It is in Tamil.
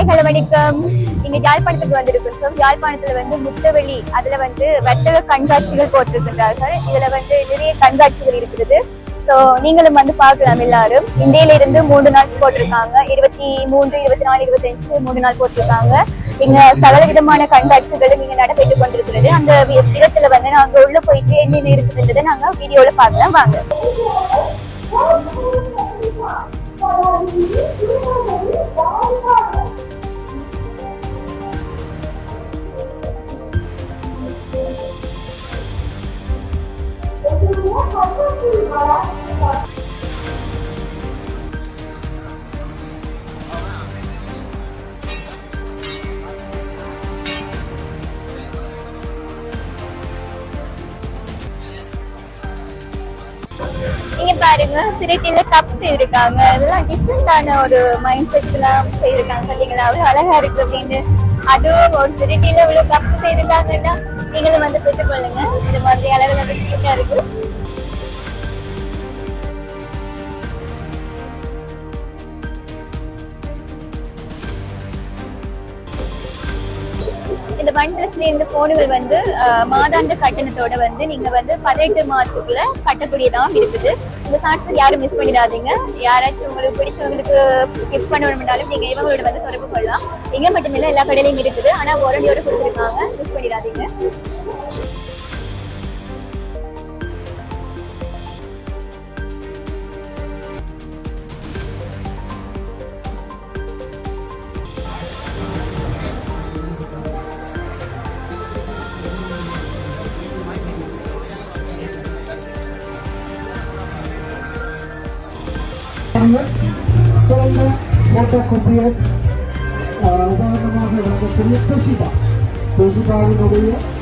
ஹாய் ஹலோ வணக்கம் இங்க யாழ்ப்பாணத்துக்கு வந்திருக்கின்றோம் யாழ்ப்பாணத்துல வந்து முத்தவெளி அதுல வந்து வர்த்தக கண்காட்சிகள் போட்டிருக்கின்றார்கள். இதுல வந்து நிறைய கண்காட்சிகள் இருக்குது சோ நீங்களும் வந்து பார்க்கலாம் எல்லாரும். இந்தியில இருந்து மூன்று நாள் போட்டிருக்காங்க. இருபத்தி மூன்று இருபத்தி நாலு இருபத்தஞ்சு மூணு நாள் போட்டிருக்காங்க. இங்க சகல விதமான கண்காட்சிகளும் இங்க நடைபெற்றுக் கொண்டிருக்கிறது. அந்த வி- விதத்துல வந்து நாங்க உள்ள போயிட்டு என்னென்ன இருக்குதுன்றதை நாங்க வீடியோல பார்க்கலாம். வாங்க. பாருங்க. சிறைட்டில கப் செய்திருக்காங்க. அதெல்லாம் டிஃப்ரெண்டான ஒரு மைண்ட் செட்லாம் செய்திருக்காங்க பாத்தீங்களா? அவ்வளவு அழகா இருக்கு அப்படின்னு. அதுவும் ஒரு சிறைட்டில இவ்வளவு கப் செய்திருக்காங்கன்னா நீங்களும் வந்து பெற்றுக்கொள்ளுங்க. இந்த மாதிரி அழகு இருக்கு. கண்ட்ரஸ்ல இருந்து இந்த போனுகள் வந்து மாதாந்த கட்டணத்தோட வந்து நீங்க வந்து பதினெட்டு மாதத்துக்குள்ள கட்டக்கூடியதான் இருக்குது. இந்த சாட்ஸ் யாரும் மிஸ் பண்ணிடாதீங்க. யாராச்சும் உங்களுக்கு பிடிச்சவங்களுக்கு கிஃப்ட் பண்ணணும்னாலும் நீங்க இவங்களோட வந்து தொடர்பு கொள்ளலாம். இங்க மட்டுமில்ல எல்லா கடையிலையும் இருக்குது. ஆனா வாரண்டியோட கொடுத்துருக்காங்க. மிஸ் பண்ணிடாதீங்க. そんな元国へ、uh, upahan ng mga kailangan, pumunta sila. Puso bago na rin